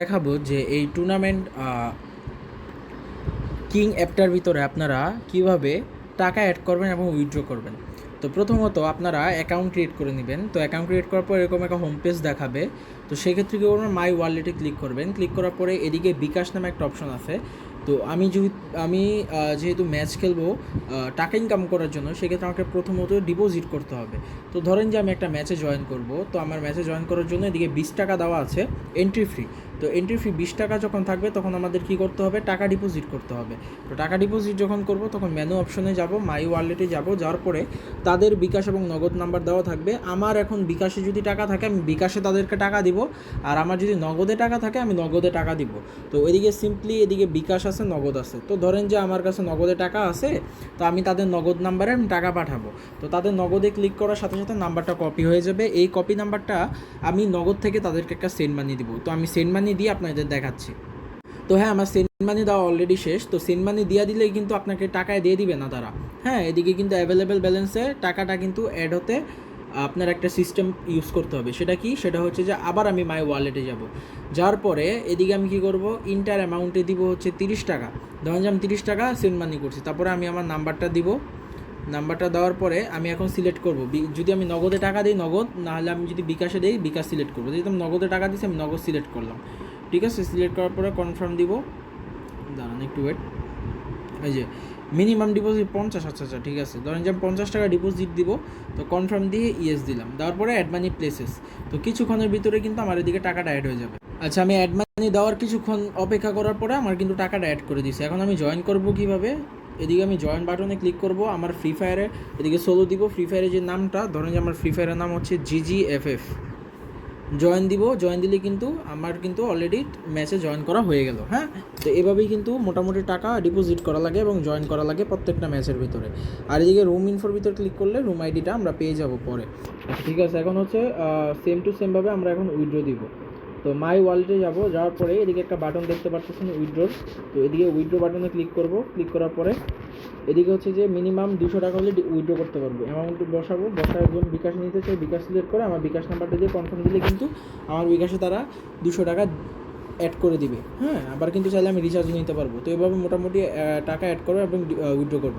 দেখাবো যে এই টুর্নামেন্ট কিং অ্যাপটার ভিতরে আপনারা কীভাবে টাকা অ্যাড করবেন এবং উইথড্র করবেন। তো প্রথমত আপনারা অ্যাকাউন্ট ক্রিয়েট করে নেবেন। তো অ্যাকাউন্ট ক্রিয়েট করার পর এরকম একটা হোম পেজ দেখাবে। তো সেক্ষেত্রে কী করবেন? মাই ওয়ালেটে ক্লিক করবেন। ক্লিক করার পরে এদিকে বিকাশ নামে একটা অপশন আছে। তো আমি যদি আমি যেহেতু ম্যাচ খেলব টাকা ইনকাম করার জন্য, সেক্ষেত্রে আমাকে প্রথমত ডিপোজিট করতে হবে। তো ধরেন যে আমি একটা ম্যাচে জয়েন করব। তো আমার ম্যাচে জয়েন করার জন্য এদিকে বিশ টাকা দেওয়া আছে এন্ট্রি ফ্রি তো এন্ট্রি ফি বিশ টাকা যখন থাকবে, তখন আমাদের কি করতে হবে? টাকা ডিপোজিট করতে হবে। তো টাকা ডিপোজিট যখন করব, তখন মেনু অপশনে যাব মাই ওয়ালেটে যাব, যাওয়ার পরে তাদের বিকাশ এবং নগদ নাম্বার দেওয়া থাকবে। আমার এখন বিকাশে যদি টাকা থাকে, আমি বিকাশে তাদেরকে টাকা দিব। আর আমার যদি নগদে টাকা থাকে, আমি নগদে টাকা দিব। তো এদিকে সিম্পলি এদিকে বিকাশ আছে, নগদ আছে। তো ধরেন যে আমার কাছে নগদে টাকা আছে, তো আমি তাদের নগদ নাম্বারে আমি টাকা পাঠাবো। তো তাদের নগদে ক্লিক করার সাথে সাথে নাম্বারটা কপি হয়ে যাবে। এই কপি নাম্বারটা আমি নগদ থেকে তাদেরকে একটা সেন্ড মানি দিব। তো আমি সেন্ড মানি দিয়ে আপনাদের দেখাচ্ছি। তো হ্যাঁ আমার সেন্ড মানি দেওয়া অলরেডি শেষ। তো সেন্ড মানি দিয়ে দিলেই কিন্তু আপনাকে টাকায় দিয়ে দিবে না তারা। হ্যাঁ এদিকে কিন্তু অ্যাভেলেবেল ব্যালেন্সে টাকাটা কিন্তু অ্যাড হতে আপনার একটা সিস্টেম ইউজ করতে হবে। সেটা কি? সেটা হচ্ছে যে আবার আমি মাই ওয়ালেটে যাব। যার পরে এদিকে আমি কি করব? ইন্টার অ্যামাউন্টে দিব হচ্ছে তিরিশ টাকা। ধরেন যে আমি তিরিশ টাকা সেন্ড মানি করছি। তারপরে আমি আমার নাম্বারটা দিব। নাম্বারটা দেওয়ার পরে আমি এখন সিলেক্ট করব। যদি আমি নগদে টাকা দিই নগদ, নাহলে আমি যদি বিকাশে দিই, বিকাশ সিলেক্ট করব। যদি আমি নগদে টাকা দিচ্ছি আমি নগদ সিলেক্ট করলাম। ঠিক আছে? সিলেক্ট করার পরে কনফার্ম দিব। দাঁড়ান একটু ওয়েট এই যে মিনিমাম ডিপোজিট পঞ্চাশ আচ্ছা আচ্ছা ঠিক আছে। ধরেন যে আমি পঞ্চাশ টাকা ডিপোজিট দিব, তো কনফার্ম দিয়ে ইয়েস দিলাম। দেওয়ার পরে অ্যাড মানি প্লেসেস তো কিছুক্ষণের ভিতরে কিন্তু আমার এদিকে টাকাটা অ্যাড হয়ে যাবে। আচ্ছা আমি অ্যাড মানি দেওয়ার কিছুক্ষণ অপেক্ষা করার পরে আমার কিন্তু টাকাটা অ্যাড করে দিছে। এখন আমি জয়েন করব কীভাবে? এদিকে আমি জয়েন বাটনে ক্লিক করব আমার ফ্রি ফায়ারে এদিকে সোলো দিব ফ্রি ফায়ারের যে নামটা ধরেন যে আমার ফ্রি ফায়ারের নাম হচ্ছে জিজি এফ এফ জয়েন দিব জয়েন দিলে কিন্তু আমার কিন্তু অলরেডি ম্যাচে জয়েন করা হয়ে গেল হ্যাঁ? তো এভাবেই কিন্তু মোটামুটি টাকা ডিপোজিট করা লাগে এবং জয়েন করা লাগে প্রত্যেকটা ম্যাচের ভিতরে। আর এদিকে রুম ইনফোর ভিতর ক্লিক করলে রুম আইডিটা আমরা পেয়ে যাব পরে। আচ্ছা, ঠিক আছে এখন হচ্ছে সেম টু সেমভাবে আমরা এখন উইথড্র দিব। তো মাই ওয়ালেটে যাব, যাওয়ার পরে এদিকে একটা বাটন দেখতে পাচ্ছেন উইথড্রোর তো এদিকে উইথড্রো বাটনে ক্লিক করব ক্লিক করার পরে এদিকে হচ্ছে যে মিনিমাম দুশো টাকা হলে উইড্রো করতে পারব। অ্যামাউন্ট বসাবো বসার একজন বিকাশ নিতে চাই বিকাশ সিলেক্ট করে আমার বিকাশ নাম্বারটা দিয়ে কনফার্ম দিলে কিন্তু আমার বিকাশে তারা দুশো টাকা অ্যাড করে দিবে। হ্যাঁ আবার কিন্তু চাইলে আমি রিচার্জ নিতে পারব। তো এভাবে মোটামুটি টাকা অ্যাড করব এবং উইড্রো করব।